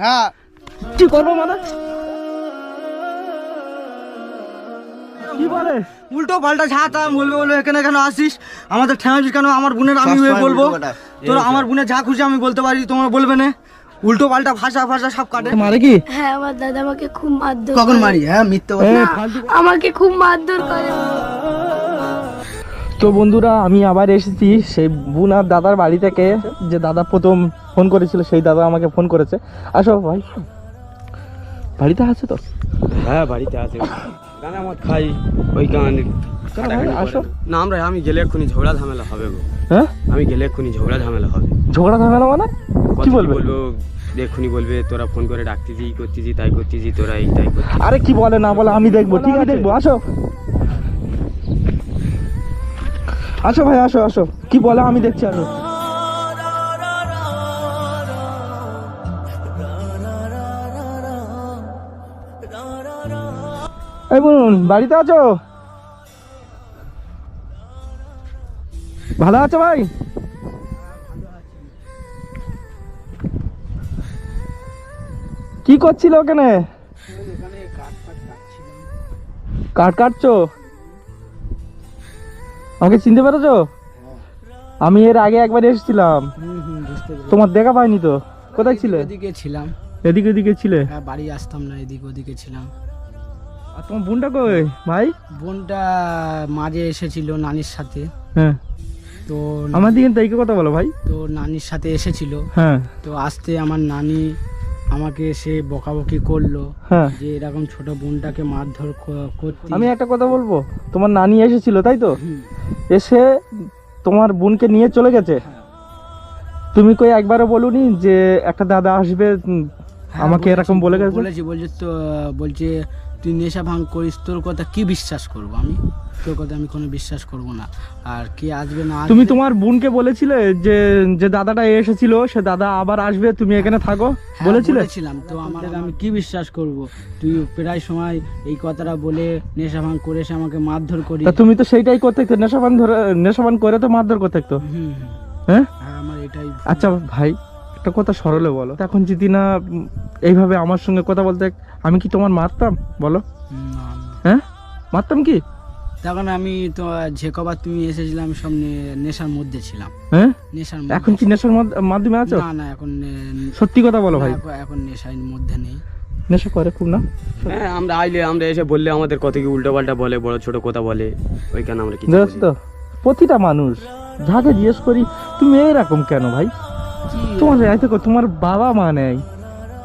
হ্যাঁ। কি করব মানে? কি বলে উল্টো পাল্টা ঝাঁতা বলবে বলবে এখানে কেন আসিস? আমাদের ঠেঙাছিস কেন? আমার বোনের আমি হয়ে বলব। তোর আমার বোনের যা খুশি আমি বলতে পারি তোমরা বলবে না। উল্টো পাল্টা ভাষা ভাষা সব কাটে। মারে কি? হ্যাঁ আমার দাদা আমাকে খুব মারধর কখন মারি? হ্যাঁ মিথ্যে এ, আমাকে খুব মারধর করে। তো বন্ধুরা আমি আবার এসেছি সেই বোন আর দাদার বাড়ি থেকে। যে দাদা প্রথম ফোন করেছিল সেই দাদা আমাকে ফোন করেছে। আসো ভাই। বাড়িতে আছে তো? হ্যাঁ বাড়িতে আছে। গান আমার খাই। ওই গান। আসো। না আমরা আমি গেলে এক্ষুনি ঝগড়া ঝামেলা হবে গো। হ্যাঁ? আমি গেলে এক্ষুনি ঝগড়া ঝামেলা হবে। ঝগড়া ঝামেলা মানে? কি বলবে? বলব এক্ষুনি বলবে তোরা ফোন করে ডাকতেছি করতেছি তাই করতেছি তোরা এই তাই আরে কি বলে না বলে আমি দেখব ঠিক আছে। দেখব। আসো। আসো ভাই, আসো আসো। কি বলে, আমি দেখছি আসো এই বলুন, বাড়িতে আছো? ভালো আছো ভাই? কি করছিল ওখানে? কাঠ কাটছো আমাকে চিনতে পেরেছ? আমি এর আগে একবার এসেছিলাম। তোমার দেখা পাইনি তো? কোথায় ছিলে? এদিকে ছিলাম। এদিকে ওদিকে ছিলে? হ্যাঁ বাড়ি আসতাম না এদিকে ওদিকে ছিলাম। আর তোমার বোনটা কই ভাই? বোনটা মাঝে এসেছিল নানির সাথে। হ্যাঁ। তো আমার দিকে তাইকে কথা বলো ভাই। তো নানির সাথে এসেছিল। হ্যাঁ। তো আসতে আমার নানি আমাকে সে বকাবকি করল হ্যাঁ। যে এরকম ছোট বোনটাকে মারধর করতে আমি একটা কথা বলব? তোমার নানি এসেছিল তাই তো? এসে তোমার বোনকে নিয়ে চলে গেছে? তুমি কই একবারও বলুনি যে একটা দাদা আসবে? হ্যাঁ, আমাকে এরকম বলে গেছে? বলেছি বলছে তো বলছে তুই নেশা ভাঙ করিস তোর কথা কি বিশ্বাস করব আমি? তোর কথা আমি কোনো বিশ্বাস করব না। আর কি আসবে না তুমি তোমার বোনকে বলেছিলে যে যে দাদাটা এসেছিল সে দাদা আবার আসবে তুমি এখানে থাকো? হ্যাঁ, বলেছিলে? বলেছিলাম তো আমার আমি কি বিশ্বাস করব? তুই প্রায় সময় এই কথাটা বলে নেশা ভাঙ করে এসে আমাকে মারধর করি তুমি তো সেইটাই করতে নেশা নেশাবান ধরে নেশাবান করে তো মারধর করতে হুম। হ্যাঁ? হ্যাঁ আমার এটাই আচ্ছা ভাই। একটা কথা সরলে বলো। এখন যদি না এইভাবে আমার সঙ্গে কথা বলতে আমি কি তোমার মারতাম? বলো। হ্যাঁ? মারতাম কি? তখন আমি তো যে কবার তুমি এসেছিলাম আমি সব নেশার মধ্যে ছিলাম। হ্যাঁ? নেশার এখন কি নেশার মধ্য- মাধ্যমে আছো? না না এখন সত্যি কথা বলো ভাই। এখন- নেশার মধ্যে নেই। নেশা করে খুব না? হ্যাঁ আমরা আইলে আমরা এসে বললে আমাদের কত কি উল্টো পাল্টা বলে বড় ছোট কথা বলে ওইখানে আমরা কিছু দেখছ তো প্রতিটা মানুষ যাকে জিজ্ঞেস করি তুমি এরকম কেন ভাই? কি তোমার এত তোমার বাবা মা নেই।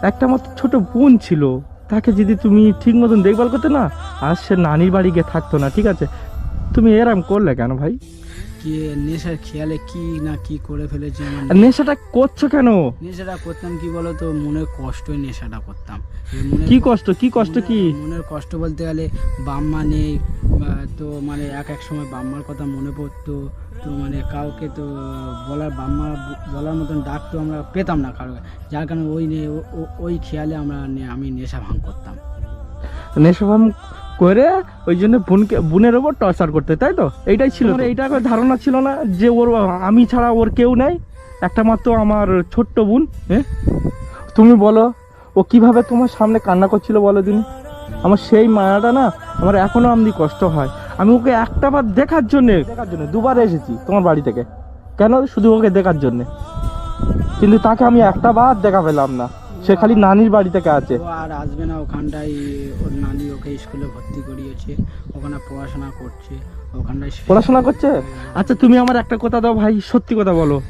একটা মাত্র ছোট বোন ছিল। তাকে যদি তুমি ঠিক মতন দেখভাল করতে না আর সে নানির বাড়ি গিয়ে থাকতো না ঠিক আছে? তুমি এরম করলে কেন ভাই? কি নেশার খেয়ালে কি না কি করে ফেলেছে নেশাটা করছ কেন? নেশাটা করতাম কি বলতো? মনের কষ্টই নেশাটা করতাম। কি কষ্ট কি কষ্ট কি? মনের- মনের কষ্ট বলতে গেলে বাম্মা নেই তো মানে এক এক সময় বাম্মার কথা মনে পড়তো। তো মানে কাউকে তো বলার বাম্মা বলার মতন ডাক তো আমরা পেতাম না কারও যার কারণে ওই নে ও- ও- ওই খেয়ালে আমরা আমি নেশা ভাঙ করতাম। নেশাভাম করে ওই জন্য বোনকে বোনের ওপর টর্চার করতে তাই তো? এইটাই ছিল তোমার এইটা ধারণা ছিল না যে ওর আমি ছাড়া ওর কেউ নেই। একটা মাত্র আমার ছোট্ট বোন। হ্যাঁ? তুমি বলো ও কীভাবে তোমার সামনে কান্না করছিল বলো দিন? আমার সেই মায়াটা না আমার এখনও আমদি কষ্ট হয়। আমি ওকে একটা বার দেখার জন্য দেখার জন্য দুবার এসেছি তোমার বাড়ি থেকে। কেন? শুধু ওকে দেখার জন্য। কিন্তু তাকে আমি একটা বার দেখা পেলাম না। সে খালি নানির বাড়ি থেকে আছে। আর আসবে না ওখানটায়। ওর নানি ওকে স্কুলে ভর্তি করিয়েছে। ওখানে পড়াশোনা করছে। ওখানটায় পড়াশোনা করছে? আচ্ছা তুমি আমার একটা কথা দাও ভাই সত্যি কথা বলো।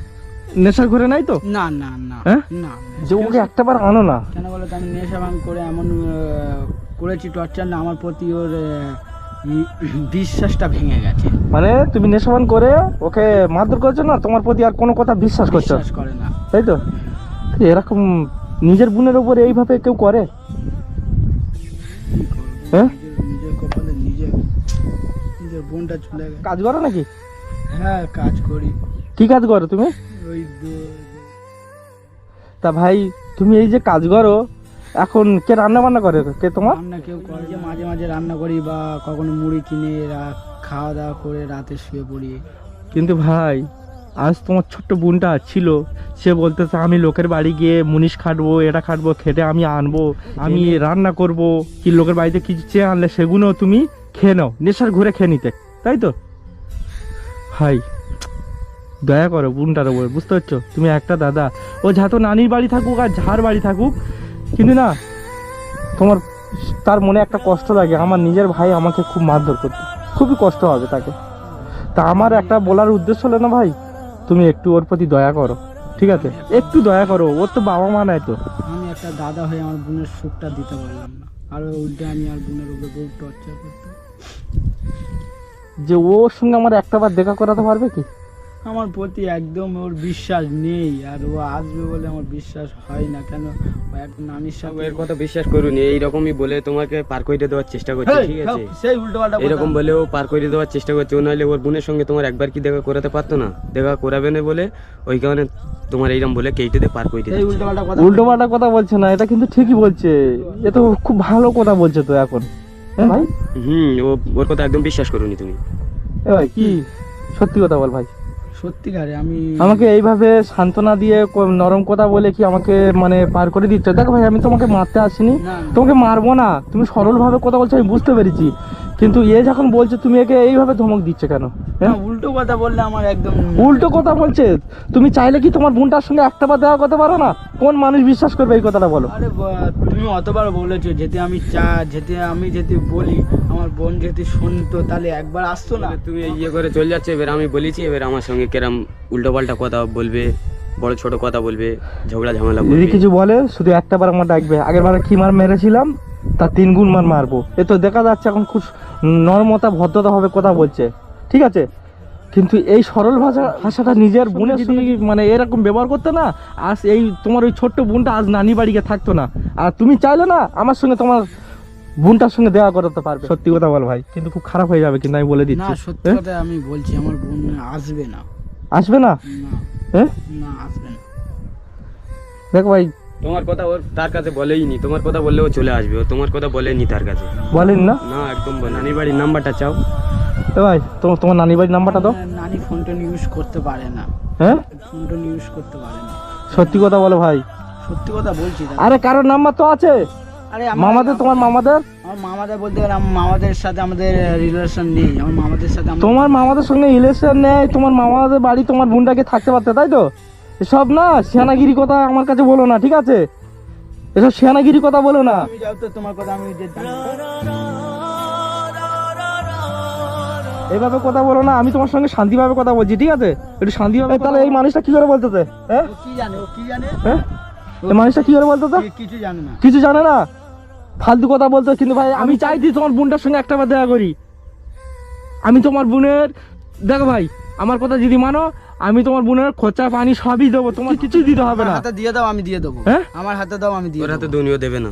নেশার ঘরে নাই তো? না না না। হ্যাঁ? না যে ওকে একটা বার আনো না। কেন বলো আমি নেশা ভাঙ করে এমন করেছি টর্চার না আমার প্রতি ওর বিশ্বাসটা ভেঙে গেছে। মানে তুমি নেশাবান করে ওকে মারধর করছ না? তোমার প্রতি আর কোনো কথা বিশ্বাস করছ? বিশ্বাস করে না। তাই তো? এরকম নিজের বোনের উপরে এইভাবে কেউ করে? হ্যাঁ? নিজের- নিজের কপালে নিজে নিজের বোনটা চলে গেছে। কাজ করো নাকি? হ্যাঁ কাজ করি। কি কাজ করো তুমি? ওই তা ভাই তুমি এই যে কাজ করো এখন কে রান্না বান্না করে? কে তোমার? রান্না কেউ করে যে মাঝে মাঝে রান্না করি বা কখনো মুড়ি কিনে খাওয়া দাওয়া করে রাতে শুয়ে পড়ি। কিন্তু ভাই আজ তোমার ছোট্ট বোনটা ছিল। সে বলতেছে আমি লোকের বাড়ি গিয়ে মুনিশ খাটবো এটা খাটবো খেটে আমি আনব আমি রান্না করব। কি লোকের বাড়িতে কিছু চেয়ে আনলে সেগুলো তুমি খেয়ে নাও নেশার ঘুরে খেয়ে নিতে। তাই তো? ভাই দয়া করো বোনটার উপর বুঝতে পারছ? তুমি একটা দাদা। ও যা তো নানির বাড়ি থাকুক আর ঝাড় বাড়ি থাকুক কিন্তু না তোমার তার মনে একটা কষ্ট লাগে। আমার নিজের ভাই আমাকে খুব মারধর করতে। খুবই কষ্ট হবে তাকে। তা আমার একটা বলার উদ্দেশ্য হলো না ভাই তুমি একটু ওর প্রতি দয়া করো ঠিক আছে? একটু দয়া করো ওর তো বাবা মা নাই তো। আমি একটা দাদা হয়ে আমার বোনের সুখটা দিতে পারলাম না। আর উল্টে আমি আর বোনের উপরে খুব টর্চার করতাম। যে ওর সঙ্গে আমার একটা বার দেখা করাতে পারবে কি? আমার প্রতি একদম ওর বিশ্বাস নেই আর ও আসবে বলে আমার বিশ্বাস হয় না। কেন? ও নানির সাথে এর কথা বিশ্বাস করুন এইরকমই বলে তোমাকে পার করে দেওয়ার চেষ্টা করছে ঠিক আছে? সেই উল্টো পাল্টা এরকম বলেও পার করে দেওয়ার চেষ্টা করছে ও নাহলে ওর বোনের সঙ্গে তোমার একবার কি দেখা করাতে পারতো না? দেখা করাবে না বলে ওই কারণে তোমার এইরকম বলে কেটে দিয়ে পার করে সেই দিচ্ছে। উল্টো পাল্টা কথা উল্টো পাল্টা কথা বলছে না এটা কিন্তু ঠিকই বলছে। এ তো খুব ভালো কথা বলছে তো এখন। হ্যাঁ ভাই? হুম ও ওর কথা একদম বিশ্বাস করুনি তুমি। এ ভাই কি? সত্যি কথা বল ভাই। সত্যিকারে আমি আমাকে এইভাবে সান্ত্বনা দিয়ে নরম কথা বলে কি আমাকে মানে পার করে দিচ্ছে? দেখো ভাই আমি তোমাকে মারতে আসিনি। তোমাকে মারবো না। তুমি সরল ভাবে কথা বলছো আমি বুঝতে পেরেছি। কিন্তু এ যখন বলছে তুমি একে এইভাবে ধমক দিচ্ছে কেন? হ্যাঁ? উল্টো কথা বললে আমার একদম উল্টো কথা বলছে তুমি চাইলে কি তোমার বোনটার সঙ্গে একটা বার দেখা করতে পারো না? কোন মানুষ বিশ্বাস করবে এই কথাটা বলো? আরে তুমি অতবার বলেছ যেতে আমি চা যেতে আমি যেতে বলি আমার বোন যেতে শুনতো তাহলে একবার আসতো না। তুমি ইয়ে করে চলে যাচ্ছে এবার আমি বলেছি এবার আমার সঙ্গে কেরাম উল্টো পাল্টা কথা বলবে বড় ছোট কথা বলবে ঝগড়া ঝামেলা যদি কিছু বলে? শুধু একটা বার আমার ডাকবে। আগের বার কি মার মেরেছিলাম? তার তিন গুণ মার মারবো। এ তো দেখা যাচ্ছে এখন খুব নরমতা ভদ্রতা ভাবে কথা বলছে। ঠিক আছে? কিন্তু এই সরল ভাষা ভাষাটা নিজের বোনের যদি মানে এরকম ব্যবহার করতে না আজ এই তোমার ওই ছোট্ট বোনটা আজ নানি বাড়ি গিয়ে থাকতো না। আর তুমি চাইলে না আমার সঙ্গে তোমার বোনটার সঙ্গে দেখা করাতে পারবে। সত্যি কথা বল ভাই কিন্তু খুব খারাপ হয়ে যাবে কিন্তু আমি বলে না দিচ্ছি সত্যি হ্যাঁ? কথা আমি বলছি আমার বোন আসবে না। আসবে না? না হ্যাঁ? না আসবে না। দেখ ভাই তোমার কথা ওর তার কাছে বলেই নি তোমার কথা বললে ও চলে আসবে ও তোমার কথা বলেনি তার কাছে। বলেন না? না একদম বল- নানির বাড়ির নাম্বারটা চাও? এ ভাই তোমার তোমার নানি বাড়ির নাম্বারটা দাও। নানি ফোন টোন ইউজ করতে পারে না। হ্যাঁ? ফোন টোন ইউজ করতে পারে না। সত্যি কথা বলো ভাই। সত্যি কথা বলছি দাদা। আরে কারোর নাম্বার তো আছে। আরে আমার- মামাদের তোমার মামাদের? আমার মামাদের বলতে গেলে আমার মামাদের সাথে আমাদের রিলেশন নেই। আমার মামাদের সাথে আমার- তোমার মামাদের সঙ্গে ইলেকশন নেয় তোমার মামাদের বাড়ি তোমার বোনটাকে থাকতে পারতে তাই তো? এসব না সেনাগিরি কথা আমার কাছে বলো না ঠিক আছে? এসব সেনাগিরি কথা বলো না। তুমি যাও তো তোমার কথা আমি এভাবে কথা বলো না আমি তোমার সঙ্গে শান্তিভাবে কথা বলছি ঠিক আছে? একটু শান্তিভাবে তাহলে এই মানুষটা কি করে বলতেছে? হ্যাঁ? কি জানে কি জানে? হ্যাঁ এই মানুষটা কি করে বলতেছে? কি- কিছু জানে না। কিছু জানে না? ফালতু কথা বলতে কিন্তু ভাই আমি চাইছি তোমার বোনটার সঙ্গে একটা বার দেখা করি। আমি তোমার বোনের দেখো ভাই আমার কথা যদি মানো আমি তোমার বোনের খোঁচা পানি সবই দেবো। তোমার কিছু দিতে হবে না। হাতে দিয়ে দাও আমি দিয়ে দেবো। হ্যাঁ? আমার হাতে দাও আমি দিয়ে ওর হাতে দুনিও দেবে না।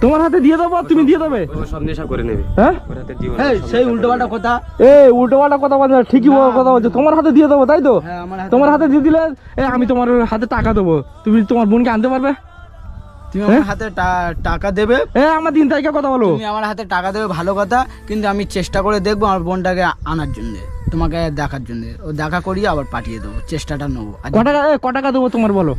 তোমার হাতে দিয়ে দেবো তুমি দিয়ে দেবে? সব নেশা করে নেবে। হ্যাঁ? ওর হাতে দিও না, সেই নেশা উল্টো করে পাল্টা নেবে। কথা। এই উল্টোপাল্টা কথা বলছে ঠিকই কথা বলছো। তোমার হাতে দিয়ে দেবো তাই তো? হ্যাঁ আমার হাতে তোমার হাতে দিয়ে দিলে আমি তোমার হাতে টাকা দেবো। তুমি তোমার বোনকে আনতে পারবে? তুমি আমার হাতে টাকা দেবে। এ আমার দিন তারিখে কথা বলো। তুমি আমার হাতে টাকা দেবে ভালো কথা। কিন্তু আমি চেষ্টা করে দেখব আমার বোনটাকে আনার জন্য তোমাকে দেখার জন্য। ও দেখা করিয়ে আবার পাঠিয়ে দেবো চেষ্টাটা নেব। ক টাকা ক টাকা দেবো তোমার বলো?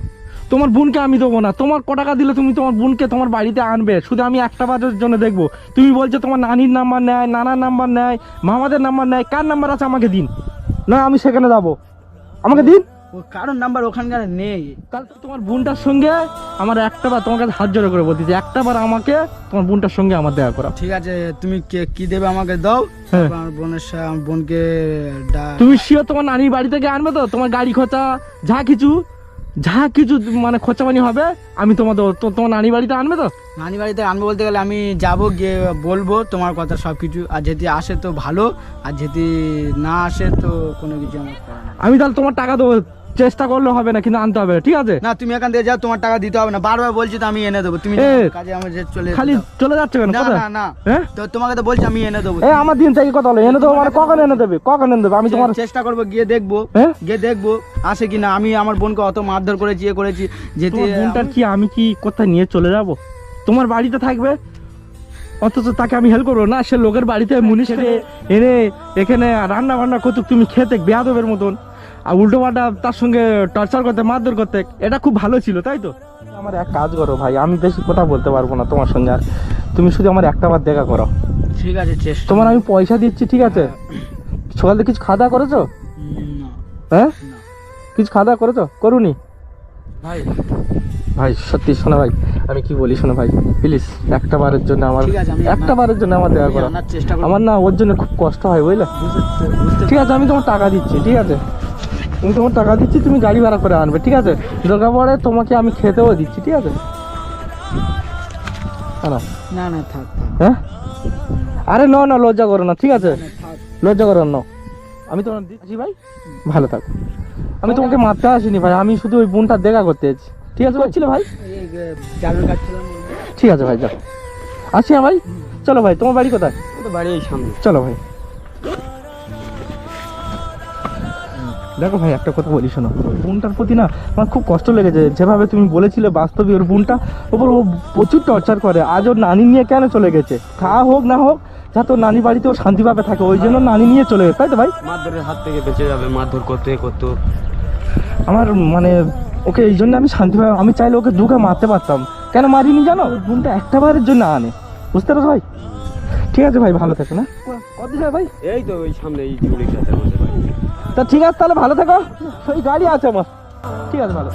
তোমার বোনকে আমি দেবো না। তোমার ক টাকা দিলে তুমি তোমার বোনকে তোমার বাড়িতে আনবে। শুধু আমি একটা বাজার জন্য দেখব। তুমি বলছো তোমার নানির নাম্বার নেয় নানার নাম্বার নেয় মামাদের নাম্বার নেয়। কার নাম্বার আছে আমাকে দিন? না আমি সেখানে যাব। আমাকে দিন? ও কারোর নাম্বার ওখানকার নেই। কাল তোমার বোনটার সঙ্গে আমার একটা বার তোমার কাছে হাত জোড়ো করে বলতেছি একটা বার আমাকে তোমার বোনটার সঙ্গে আমার দেখা করা ঠিক আছে তুমি কে কি দেবে আমাকে দাও? হ্যাঁ। আমার বোনের সাথে আমার বোনকে তুমি শিও তোমার নানির বাড়ি থেকে আনবে তো? তোমার গাড়ি খরচা যা কিছু যা কিছু মানে খরচা পানি হবে আমি তোমাদের তো- তোমার নানি বাড়িতে আনবে তো? নানি বাড়িতে আনব বলতে গেলে আমি যাব গিয়ে বলব তোমার কথা সব কিছু আর যদি আসে তো ভালো আর যদি না আসে তো কোনো কিছু আমার আমি তাহলে তোমার টাকা দেবো চেষ্টা করলে হবে না কিন্তু আনতে হবে ঠিক আছে? না তুমি এখান থেকে যাও তোমার টাকা দিতে হবে না। বারবার বলছি তো আমি এনে দেবো। তুমি কাজে আমার যে চলে খালি চলে যাচ্ছে কেন? না না না। তো তোমাকে তো বলছি আমি এনে দেবো। এ আমার দিন থেকে কথা হলো এনে দেবো মানে কখন এনে দেবে? কখন এনে দেবে? আমি তোমার চেষ্টা করব গিয়ে দেখব। হ্যাঁ গিয়ে দেখব আসে কিনা। আমি আমার বোনকে অত মারধর করেছি এ করেছি যেতে তোমার বোনটার কি আমি কি কোথায় নিয়ে চলে যাব? তোমার বাড়িতে থাকবে? অথচ তাকে আমি হেল্প করব না সে লোকের বাড়িতে মুনিশ এনে এনে এখানে রান্না বান্না করতুক তুমি খেতে বেয়াদবের মতন। আর উল্টো পাল্টা তার সঙ্গে টর্চার করতে মারধর করতে এটা খুব ভালো ছিল তাই তো? আমার এক কাজ করো ভাই আমি বেশি কথা বলতে পারব না তোমার সঙ্গে আর। তুমি শুধু আমার একটা বার দেখা করো। ঠিক আছে চেষ্টা তোমার আমি পয়সা দিচ্ছি ঠিক আছে? সকাল কিছু খাওয়া দাওয়া করেছ হ্যাঁ? কিছু খাওয়া দাওয়া করেছ? করুনি? ভাই। ভাই সত্যি শোনো ভাই আমি কি বলি শোনো ভাই প্লিজ একটা বারের জন্য আমার একটা বারের জন্য আমার দেখা করো। আমার না ওর জন্য খুব কষ্ট হয় বুঝলে? ঠিক আছে আমি তোমার টাকা দিচ্ছি ঠিক আছে? আমি তোমার টাকা দিচ্ছি তুমি গাড়ি ভাড়া করে আনবে ঠিক আছে? দরকার পড়ে তোমাকে আমি খেতেও দিচ্ছি ঠিক আছে? কেন না না থাক থাক। হ্যাঁ? আরে ন না লজ্জা করো না ঠিক আছে? লজ্জা করো না আমি তোমার দিচ্ছি ভাই। ভালো থাকো। আমি তোমাকে মারতে আসিনি ভাই। আমি শুধু ওই বোনটা দেখা করতে এসেছি। ঠিক আছে করছিলে ভাই? ঠিক আছে ভাই যাও। আসি হ্যাঁ ভাই? চলো ভাই তোমার বাড়ি কোথায়? বাড়ি সামনে। চলো ভাই। দেখো ভাই একটা কথা বলি শোনো। ওই বোনটার প্রতি না আমার খুব কষ্ট লেগেছে। যেভাবে তুমি বলেছিলে বাস্তবে ওর বোনটা ওপর ও প্রচুর টর্চার করে। আজ ওর নানি নিয়ে কেন চলে গেছে? খাওয়া হোক না হোক যাতে ওর নানি বাড়িতেও শান্তিভাবে থাকে। ওই জন্য নানি নিয়ে চলে গেছে তাই তো ভাই? মারধরের হাত থেকে বেঁচে যাবে মারধর করতে করতো। আমার মানে ওকে এই জন্য আমি শান্তিভাবে আমি চাইলে ওকে দুকে মারতে পারতাম। কেন মারিনি জানো? ওর বোনটা একটা বারের জন্য আনে। বুঝতে পারছ ভাই? ঠিক আছে ভাই ভালো থাকে না? কত যায় ভাই? এই তো ওই সামনে এই তা ঠিক আছে তাহলে ভালো থেকো। ওই গাড়ি আছে আমার। ঠিক আছে ভালো।